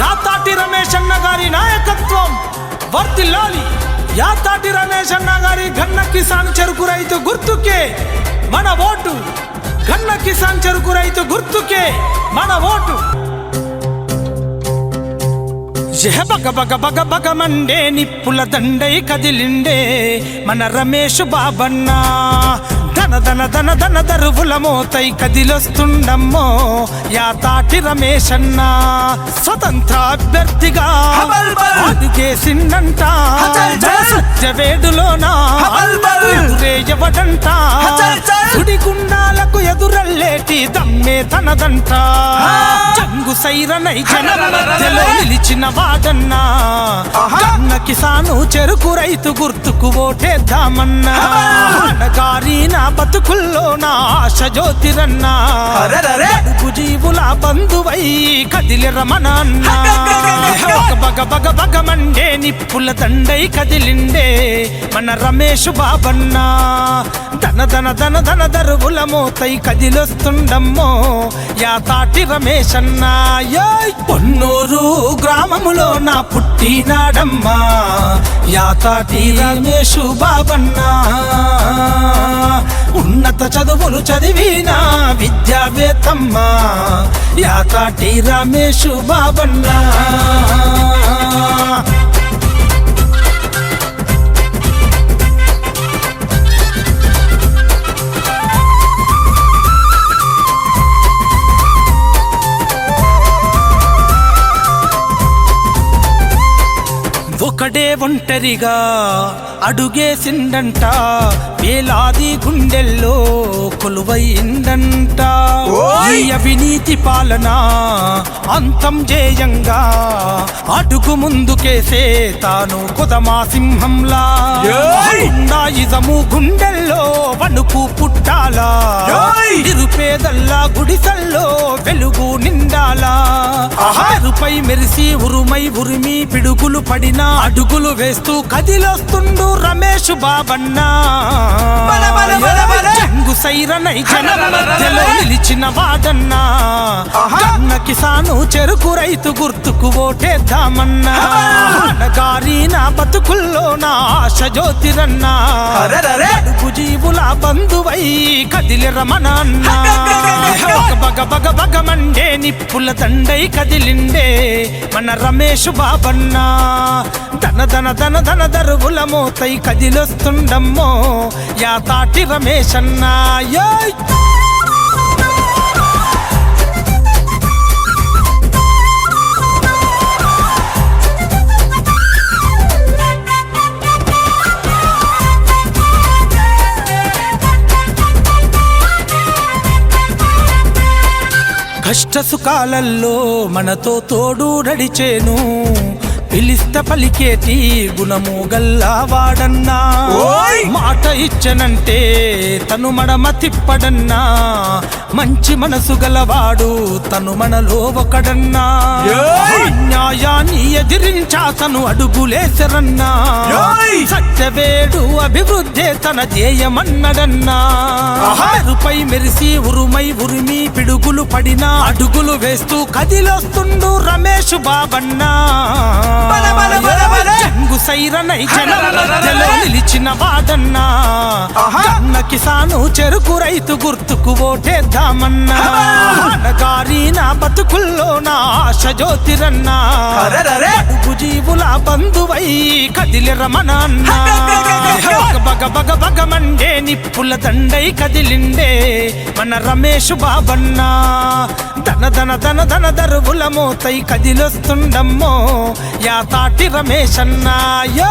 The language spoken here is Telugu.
యాతాటి రమేష్ అన్న గారి నాయకత్వం. వర్తిల్లాలి యాతాటి రమేష్ అన్న గారి గన్న కిసాన్ చెరుకు రైతు గుర్తుకే. మన ఓటు గన్న కిసాన్ చెరుకు రైతు గుర్తుకే. మన ఓటు. జహబగ బగ బగ బగ మండే నిప్పుల దండై కదిలిండే మన రమేష్ బాబన్నా. ధన ధన ధన ధన దరువుల మోతై కదిలొస్తుండమ్మో. యాతాటి రమేష్ అన్న స్వతంత్ర అభ్యర్థిగా హచల్ చల్. సత్యవేడులోన. ఎదురేయవడంట హచల్ చల్. గుడి గుండాలకు ఎదురల్లేటి దమ్మే తనదంట. జంగు సైరనై జనం మధ్యలో నిలిచిన వాడన్నా. కన్న కిసాను చెరుకు రైతు గుర్తుకు ఓటేద్దామన్నా అనగారి నా బతుకుల్లో నా ఆశ జ్యోతిరన్నా. అడుగు జీవుల బంధువై కదిలి రమణ అన్నా హగగగగగ. బగ బగ బగ బగ మండే నిప్పుల దండై కదిలిండే మన రమేష్ బాబన్నా ధన ధన ధన ధన దరువుల మోతై కదిలొస్తుండమ్మో యాతాటి రమేష్ అన్నా పొన్నూరు గ్రామములో నా పుట్టినాడమ్మా. యాతాటి రమేష్ బాబన్నా. ఉన్నత చదువులు చదివిన విద్యావేత్తమ్మా. యాతాటి రమేష్ బాబన్నా. ఒకడే ఒంటరిగా అడుగేసిండంట వేలాది గుండెల్లో కొలువైందంట! ఈ అవినీతి పాలన అంతం జేయంగా అడుగు ముందుకేసే తాను కుదమా సింహంలా! ఇజము గుండెల్లో వణుకు పుట్టాలా యోయ్! నిరుపేదల్లా గుడిసల్లో వెలుగు నిండాలా ఆహారుపై మెరిసి ఉరుమై ఉరిమి పిడుగులు పడిన అడుగులు వేస్తూ కదిలొస్తుండు రమేష్ బాబన్నా. జంగు సైరనై జనం మధ్యలో నిలిచిన వాడన్నా! కన్న కిసాను చెరుకు రైతు గుర్తుకు ఓటేద్దామన్నా. అనగారి నా బతుకుల్లో నా ఆశ జ్యోతిరన్నా. జీవుల బంధువై కదిలి రమణ అన్నా హగగగగగ. బగ బగ బగ మండే నిప్పుల దండై కదిలిండే మన రమేష్ బాబన్నా. ధన ధన ధన ధన దరువుల మోతై కదిలొస్తుండమ్మో యాతాటి రమేష్ అన్నా యోయ్ కష్ట సుఖాలల్లో మనతో తోడు నడిచేను. పిలిస్త పలికేటి గుణము గల్లావాడన్నా! మాట ఇచ్చనంటే తను మడమ తిప్పడన్నా మంచి మనసు గలవాడు తను మనలో ఒకడన్నా యోయ్! అన్యాయాన్ని ఎదిరించా తను అడుగులేసరన్నా! సత్యవేడు అభివృద్ధి తన ధ్యేయమన్నడన్నా ఆహా! మెరుపై మెరిసి ఉరుమై ఉరిమి పిడుగులు పడిన అడుగులు వేస్తూ కదిలొస్తుండు రమేష్ బాబన్నా సైరనై జనం మధ్యలో నిలిచిన ఆహా! కన్న కిసాను చెరుకు రైతు గుర్తుకు ఓటేద్దామన్నా. అనగారి నా బతుకుల్లో నా ఆశ జ్యోతిరన్నా. జీవుల బంధువై కదిలి రమణ. బగ బగ బగ మండే నిప్పుల దండై కదిలిండే మన రమేష్ బాబన్నా. ధన ధన ధన ధన దరువుల మోతై కదిలొస్తుండమ్మో యాతాటి రమేష్ అన్నా యో